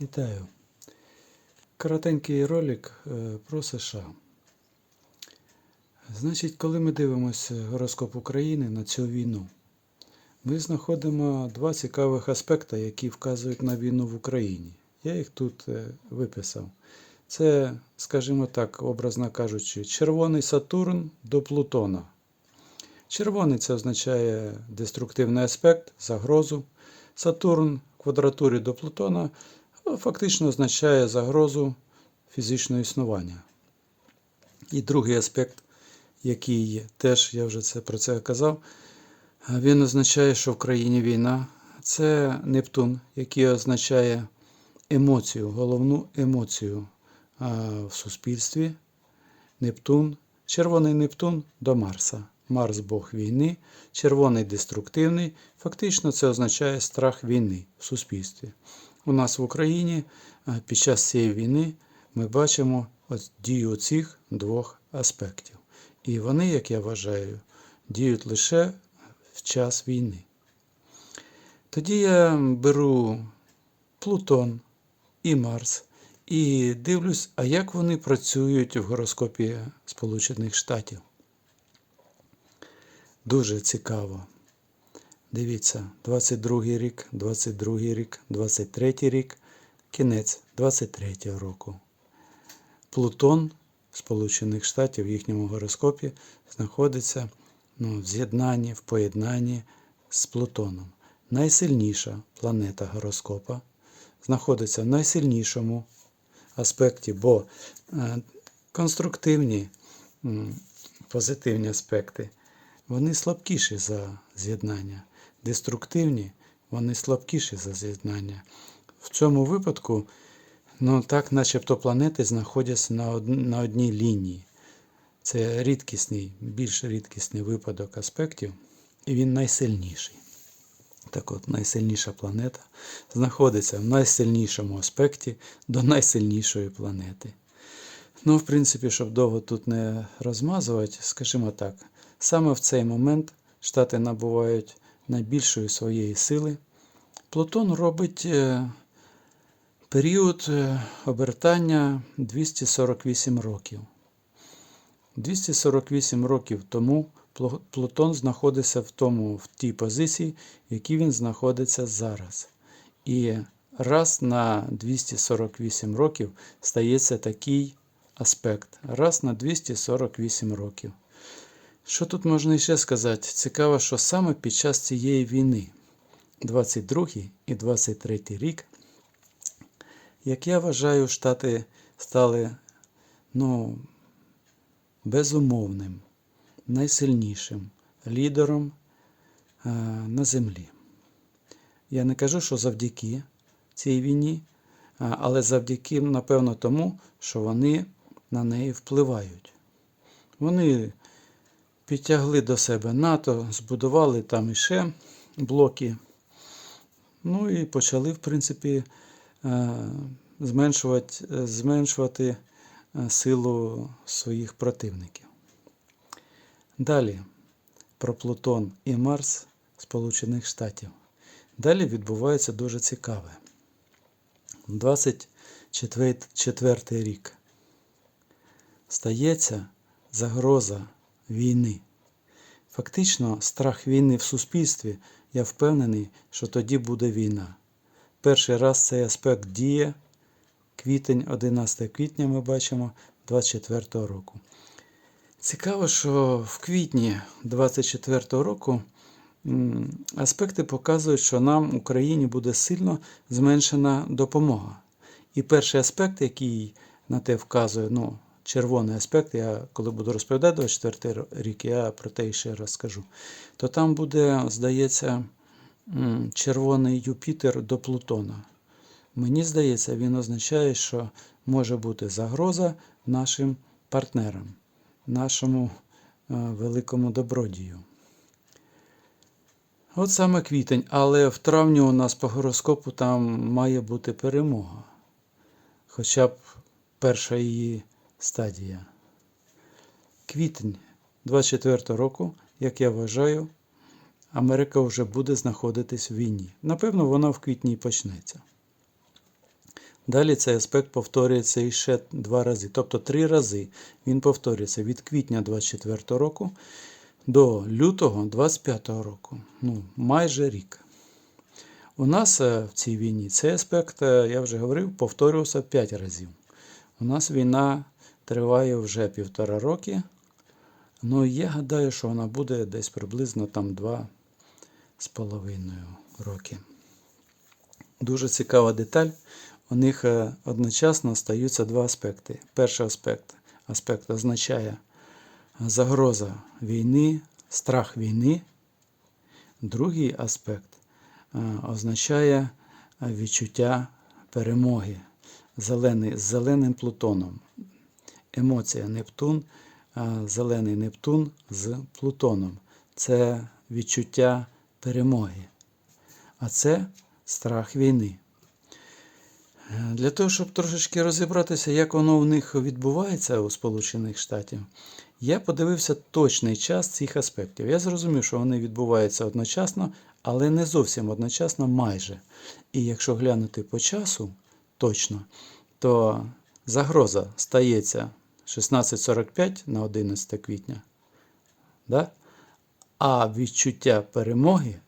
Вітаю. Коротенький ролик е, про США. Значить, коли ми дивимося гороскоп України на цю війну, ми знаходимо два цікавих аспекти, які вказують на війну в Україні. Я їх тут е, виписав. Це, скажімо так, образно кажучи, червоний Сатурн до Плутона. Червоний це означає деструктивний аспект, загрозу. Сатурн в квадратурі до Плутона фактично означає загрозу фізичного існування. І другий аспект, який теж я вже це, про це казав, він означає, що в країні війна. Це Нептун, який означає емоцію, головну емоцію в суспільстві. Нептун, червоний Нептун до Марса. Марс Бог війни, червоний деструктивний. Фактично це означає страх війни в суспільстві. У нас в Україні під час цієї війни ми бачимо ось дію цих двох аспектів. І вони, як я вважаю, діють лише в час війни. Тоді я беру Плутон і Марс і дивлюсь, а як вони працюють в гороскопі Сполучених Штатів. Дуже цікаво. Дивіться, 22 рік, 22 рік, 23 рік, кінець 23 року. Плутон Сполучених Штатів в їхньому гороскопі знаходиться ну, в з'єднанні, в поєднанні з Плутоном. Найсильніша планета гороскопа знаходиться в найсильнішому аспекті, бо е, конструктивні позитивні аспекти вони слабкіші за з'єднання. Деструктивні, вони слабкіші за з'єднання. В цьому випадку, ну так, начебто планети знаходяться на, од... на одній лінії. Це рідкісний, більш рідкісний випадок аспектів, і він найсильніший. Так от, найсильніша планета знаходиться в найсильнішому аспекті до найсильнішої планети. Ну, в принципі, щоб довго тут не розмазувати, скажімо так, саме в цей момент Штати набувають найбільшої своєї сили. Плутон робить е, період е, обертання 248 років. 248 років тому Плутон знаходиться в тому, в тій позиції, в якій він знаходиться зараз. І раз на 248 років стається такий аспект. Раз на 248 років. Що тут можна ще сказати? Цікаво, що саме під час цієї війни, 22 і 23 рік, як я вважаю, Штати стали ну, безумовним, найсильнішим лідером е, на землі. Я не кажу, що завдяки цій війні, але завдяки, напевно, тому, що вони на неї впливають. Вони підтягли до себе НАТО, збудували там іще блоки. Ну і почали, в принципі, зменшувати, зменшувати силу своїх противників. Далі про Плутон і Марс Сполучених Штатів. Далі відбувається дуже цікаве. 24 рік стається загроза війни. Фактично, страх війни в суспільстві, я впевнений, що тоді буде війна. Перший раз цей аспект діє. Квітень, 11 квітня ми бачимо 24 року. Цікаво, що в квітні 24 року аспекти показують, що нам, Україні, буде сильно зменшена допомога. І перший аспект, який на те вказує, ну, червоний аспект, я коли буду розповідати 24 рік, я про те ще раз скажу, то там буде, здається, червоний Юпітер до Плутона. Мені здається, він означає, що може бути загроза нашим партнерам, нашому великому добродію. От саме квітень, але в травні у нас по гороскопу там має бути перемога. Хоча б перша її стадія. Квітень 24 року, як я вважаю, Америка вже буде знаходитись в війні. Напевно, вона в квітні і почнеться. Далі цей аспект повторюється іще два рази. Тобто три рази він повторюється від квітня 24 року до лютого 25 року. Ну, майже рік. У нас е, в цій війні цей аспект, е, я вже говорив, повторювався 5 разів. У нас війна триває вже півтора роки. Ну, я гадаю, що вона буде десь приблизно там два з половиною роки. Дуже цікава деталь. У них е, одночасно стаються два аспекти. Перший аспект аспект означає загроза війни, страх війни. Другий аспект е, означає відчуття перемоги зелений, з зеленим Плутоном. Емоція Нептун, е, зелений Нептун з Плутоном. Це відчуття перемоги. А це страх війни. Е, Для того, щоб трошечки розібратися, як воно в них відбувається у Сполучених Штатів, я подивився точний час цих аспектів. Я зрозумів, що вони відбуваються одночасно, але не зовсім одночасно майже. І якщо глянути по часу точно, то загроза стається 16.45 на 11 квітня. Да? А відчуття перемоги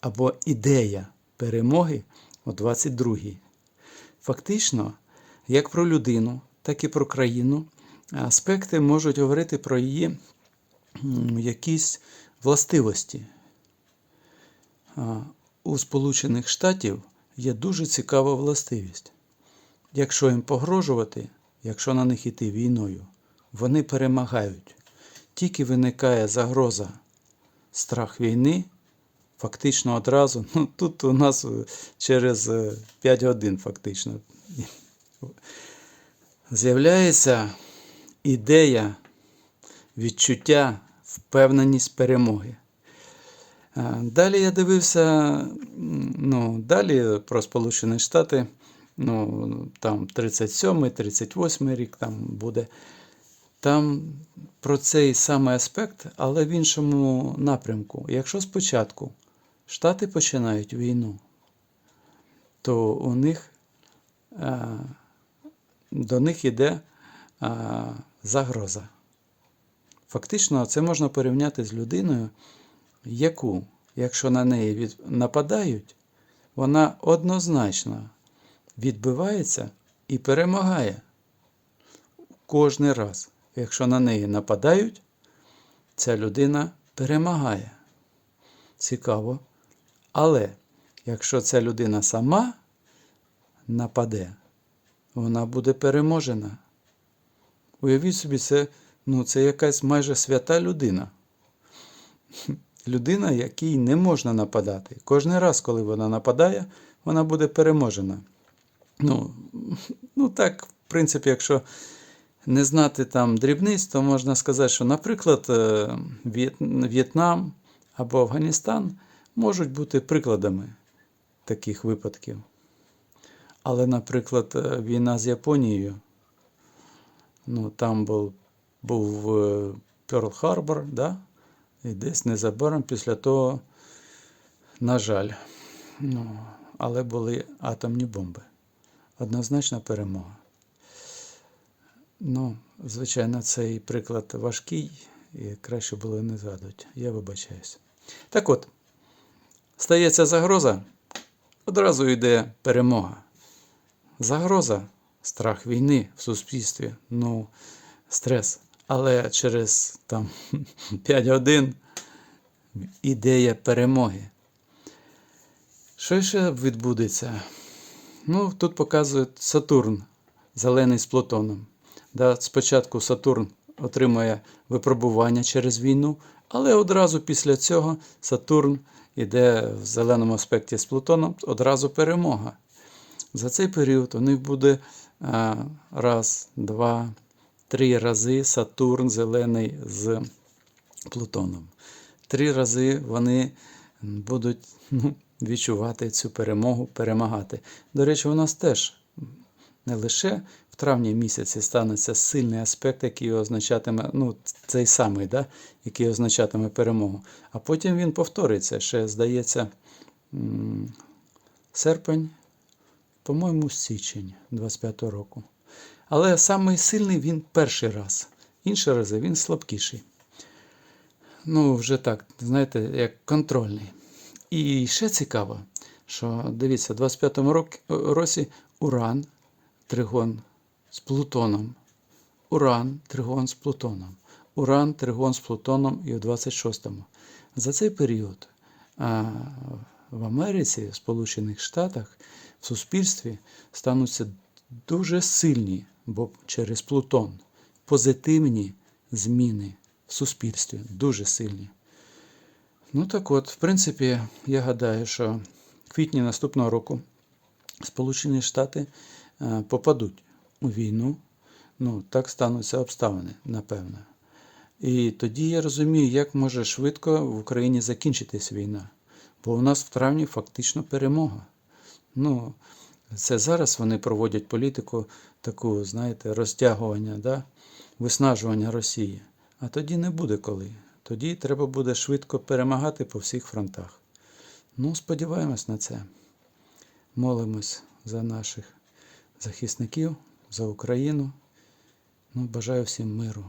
або ідея перемоги о 22-й. Фактично, як про людину, так і про країну, аспекти можуть говорити про її якісь властивості. У Сполучених Штатів є дуже цікава властивість. Якщо їм погрожувати, якщо на них іти війною, вони перемагають. Тільки виникає загроза, страх війни, фактично одразу. Ну, тут у нас е, через е, 5 годин фактично. З'являється ідея, відчуття, впевненість перемоги. Е, Далі я дивився, ну, далі про Сполучені Штати, ну, там 37-й, 38-й рік там буде. Там про цей самий аспект, але в іншому напрямку. Якщо спочатку Штати починають війну, то у них е, до них йде е, загроза. Фактично, це можна порівняти з людиною, яку, якщо на неї нападають, вона однозначно відбивається і перемагає кожний раз. Якщо на неї нападають, ця людина перемагає. Цікаво. Але якщо ця людина сама нападе, вона буде переможена. Уявіть собі, це, ну, це якась майже свята людина. Людина, якій не можна нападати. Кожен раз, коли вона нападає, вона буде переможена. Ну, ну так, в принципі, якщо не знати там дрібниць, то можна сказати, що, наприклад, е, В'єтнам або Афганістан можуть бути прикладами таких випадків. Але, наприклад, е, війна з Японією, ну, там був, був Перл-Харбор, да? і десь незабаром після того, на жаль, ну, але були атомні бомби. Однозначна перемога. Ну, звичайно, цей приклад важкий, і краще було не згадувати. Я вибачаюсь. Так от, стається загроза, одразу йде перемога. Загроза, страх війни в суспільстві, ну, стрес. Але через там 5 годин ідея перемоги. Що ще відбудеться? Ну, тут показують Сатурн, зелений з Плутоном. Да, спочатку Сатурн отримує випробування через війну, але одразу після цього Сатурн іде в зеленому аспекті з Плутоном, одразу перемога. За цей період у них буде а, раз, два, три рази Сатурн зелений з Плутоном. Три рази вони будуть ну, відчувати цю перемогу, перемагати. До речі, у нас теж не лише в травні місяці станеться сильний аспект, який означатиме, ну, цей самий, да, який означатиме перемогу. А потім він повториться. Ще, здається, серпень, по-моєму, січень 25-го року. Але самий сильний він перший раз. Інші рази він слабкіший. Ну, вже так, знаєте, як контрольний. І ще цікаво, що дивіться, в 25-му рок- році Уран, тригон з Плутоном. Уран, тригон з Плутоном. Уран, тригон з Плутоном і в 26-му. За цей період в Америці, в Сполучених Штатах, в суспільстві стануться дуже сильні, бо через Плутон, позитивні зміни в суспільстві, дуже сильні. Ну так от, в принципі, я гадаю, що в квітні наступного року Сполучені Штати е, попадуть у війну. Ну, так стануться обставини, напевно. І тоді я розумію, як може швидко в Україні закінчитись війна. Бо у нас в травні фактично перемога. Ну, це зараз вони проводять політику таку, знаєте, розтягування, да? виснажування Росії. А тоді не буде коли. Тоді треба буде швидко перемагати по всіх фронтах. Ну, сподіваємось на це. Молимось за наших захисників, за Україну. Ну, бажаю всім миру.